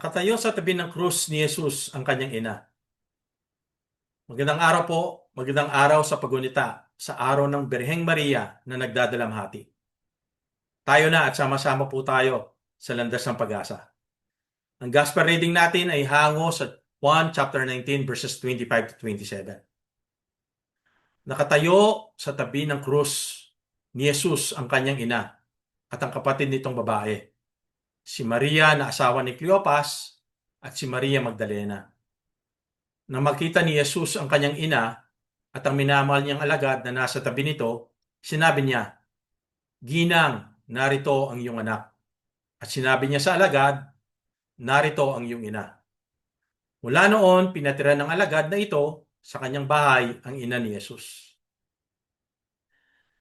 Nakatayo sa tabi ng krus ni Jesus ang kanyang ina. Magandang araw po, magandang araw sa pagunita sa araw ng Birheng Maria na nagdadalamhati. Tayo na at sama-sama po tayo sa landas ng pag-asa. Ang gospel reading natin ay hango sa 1 chapter 19 verses 25 to 27. Nakatayo sa tabi ng krus ni Jesus ang kanyang ina at ang kapatid nitong babae si Maria na asawa ni Cleopas at si Maria Magdalena. Nang makita ni Jesus ang kanyang ina at ang minamahal niyang alagad na nasa tabi nito, sinabi niya, Ginang, narito ang iyong anak. At sinabi niya sa alagad, narito ang iyong ina. Mula noon, pinatira ng alagad na ito sa kanyang bahay ang ina ni Jesus.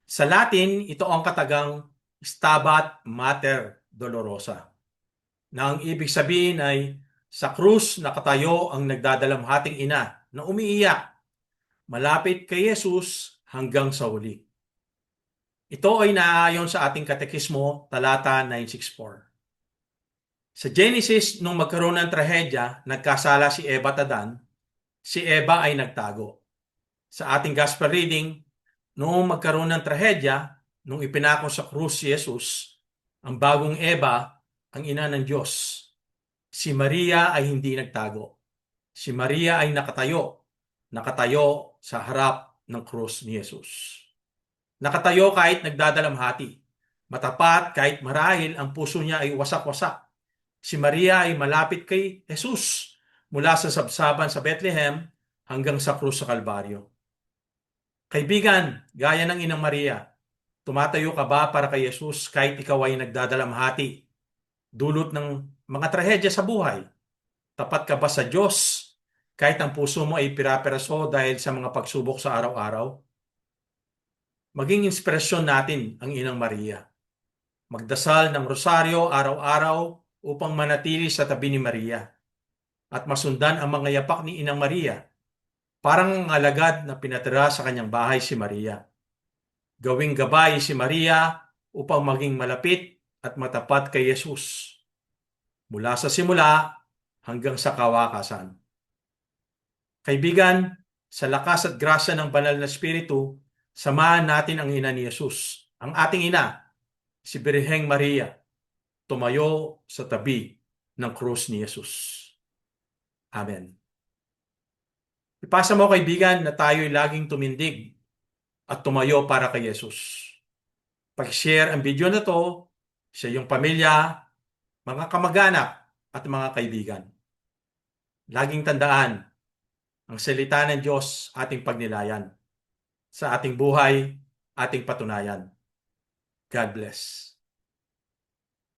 Sa Latin, ito ang katagang Stabat Mater Dolorosa na ang ibig sabihin ay sa krus nakatayo ang nagdadalamhating ina na umiiyak malapit kay Jesus hanggang sa huli. Ito ay naaayon sa ating katekismo, talata 964. Sa Genesis, nung magkaroon ng trahedya, nagkasala si Eva at Adan, si Eva ay nagtago. Sa ating gospel reading, nung magkaroon ng trahedya, nung ipinako sa krus si Jesus, ang bagong Eva ang ina ng Diyos. Si Maria ay hindi nagtago. Si Maria ay nakatayo. Nakatayo sa harap ng krus ni Jesus. Nakatayo kahit nagdadalamhati. Matapat kahit marahil ang puso niya ay wasak-wasak. Si Maria ay malapit kay Jesus mula sa sabsaban sa Bethlehem hanggang sa krus sa Kalbaryo. Kaibigan, gaya ng inang Maria, tumatayo ka ba para kay Jesus kahit ikaw ay nagdadalamhati dulot ng mga trahedya sa buhay? Tapat ka ba sa Diyos kahit ang puso mo ay pirapiraso dahil sa mga pagsubok sa araw-araw? Maging inspirasyon natin ang Inang Maria. Magdasal ng rosaryo araw-araw upang manatili sa tabi ni Maria at masundan ang mga yapak ni Inang Maria parang ang alagad na pinatira sa kanyang bahay si Maria. Gawing gabay si Maria upang maging malapit at matapat kay Jesus. Mula sa simula hanggang sa kawakasan. Kaibigan, sa lakas at grasya ng banal na Espiritu, samahan natin ang ina ni Jesus, ang ating ina, si Birheng Maria, tumayo sa tabi ng krus ni Jesus. Amen. Ipasa mo kaibigan na tayo'y laging tumindig at tumayo para kay Jesus. Pag-share ang video na to sa iyong pamilya, mga kamag-anak at mga kaibigan. Laging tandaan, ang salita ng Diyos ating pagnilayan. Sa ating buhay, ating patunayan. God bless.